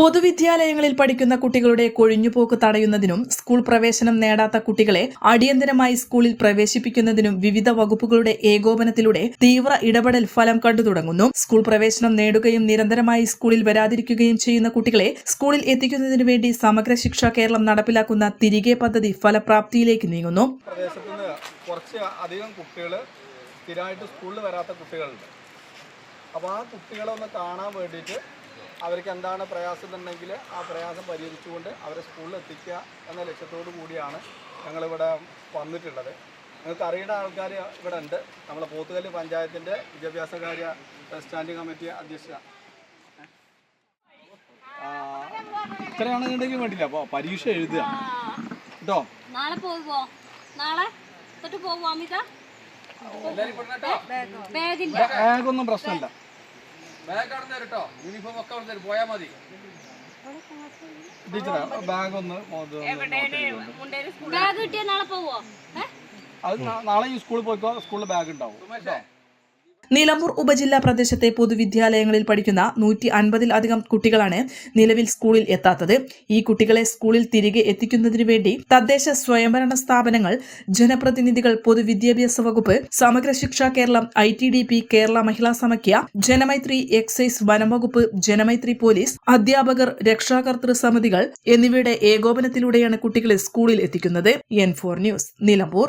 പൊതുവിദ്യാലയങ്ങളിൽ പഠിക്കുന്ന കുട്ടികളുടെ കൊഴിഞ്ഞുപോക്ക് തടയുന്നതിനും സ്കൂൾ പ്രവേശനം നേടാത്ത കുട്ടികളെ അടിയന്തരമായി സ്കൂളിൽ പ്രവേശിപ്പിക്കുന്നതിനും വിവിധ വകുപ്പുകളുടെ ഏകോപനത്തിലൂടെ തീവ്ര ഇടപെടൽ ഫലം കണ്ടു തുടങ്ങുന്നു. സ്കൂൾ പ്രവേശനം നേടുകയും നിരന്തരമായി സ്കൂളിൽ വരാതിരിക്കുകയും ചെയ്യുന്ന കുട്ടികളെ സ്കൂളിൽ എത്തിക്കുന്നതിനു വേണ്ടി സമഗ്ര ശിക്ഷ കേരളം നടപ്പിലാക്കുന്ന തിരികെ പദ്ധതി ഫലപ്രാപ്തിയിലേക്ക് നീങ്ങുന്നു. കുറച്ച് അധികം കുട്ടികൾ സ്ഥിരമായിട്ട് സ്കൂളിൽ വരാത്ത കുട്ടികളുണ്ട്. അപ്പോൾ ആ കുട്ടികളെ ഒന്ന് കാണാൻ വേണ്ടിയിട്ട് അവർക്ക് എന്താണ് പ്രയാസം എന്നുണ്ടെങ്കിൽ ആ പ്രയാസം പരിഹരിച്ചുകൊണ്ട് അവരെ സ്കൂളിൽ എത്തിക്കുക എന്ന ലക്ഷ്യത്തോടു കൂടിയാണ് ഞങ്ങളിവിടെ വന്നിട്ടുള്ളത്. നിങ്ങൾക്ക് അറിയുന്ന ആൾക്കാർ ഇവിടെ ഉണ്ട്. നമ്മളെ പോത്തുകല്ല് പഞ്ചായത്തിന്റെ വിദ്യാഭ്യാസകാര്യ സ്റ്റാൻഡിംഗ് കമ്മിറ്റി അധ്യക്ഷ. ഇത്രയാണെന്നുണ്ടെങ്കിൽ വേണ്ടില്ല അപ്പോൾ പരീക്ഷ എഴുതുക. കേട്ടോ? നാളെ പോകുമോ നാളെ? തൊട്ട് പോകുമോ അമിത? ബാഗൊന്നും പ്രശ്നമില്ല. ബാഗ് അവിടെ തരും കേട്ടോ യൂണിഫോം ഒക്കെ അവിടെ തരും. പോയാൽ മതി. ടീച്ചറെ ബാഗ് ഒന്ന് ബാഗ് കിട്ടിയാ നാളെ പോവോ? അത് നാളെ ഈ സ്കൂളിൽ പോയിക്കോ സ്കൂളിൽ ബാഗ് ഉണ്ടാവും. നിലമ്പൂർ ഉപജില്ലാ പ്രദേശത്തെ പൊതുവിദ്യാലയങ്ങളിൽ പഠിക്കുന്ന നൂറ്റി അൻപതിലധികം കുട്ടികളാണ് നിലവിൽ സ്കൂളിൽ എത്താത്തത്. ഈ കുട്ടികളെ സ്കൂളിൽ തിരികെ എത്തിക്കുന്നതിനു വേണ്ടി തദ്ദേശ സ്വയംഭരണ സ്ഥാപനങ്ങൾ ജനപ്രതിനിധികൾ പൊതുവിദ്യാഭ്യാസ വകുപ്പ് Samagra Shiksha Keralam I T D P Kerala Mahila Samakhya Janamaithri excise വനം വകുപ്പ് ജനമൈത്രി പോലീസ് അധ്യാപകർ രക്ഷാകർതൃ സമിതികൾ എന്നിവയുടെ ഏകോപനത്തിലൂടെയാണ് കുട്ടികളെ സ്കൂളിൽ എത്തിക്കുന്നത്. N four news Nilambur.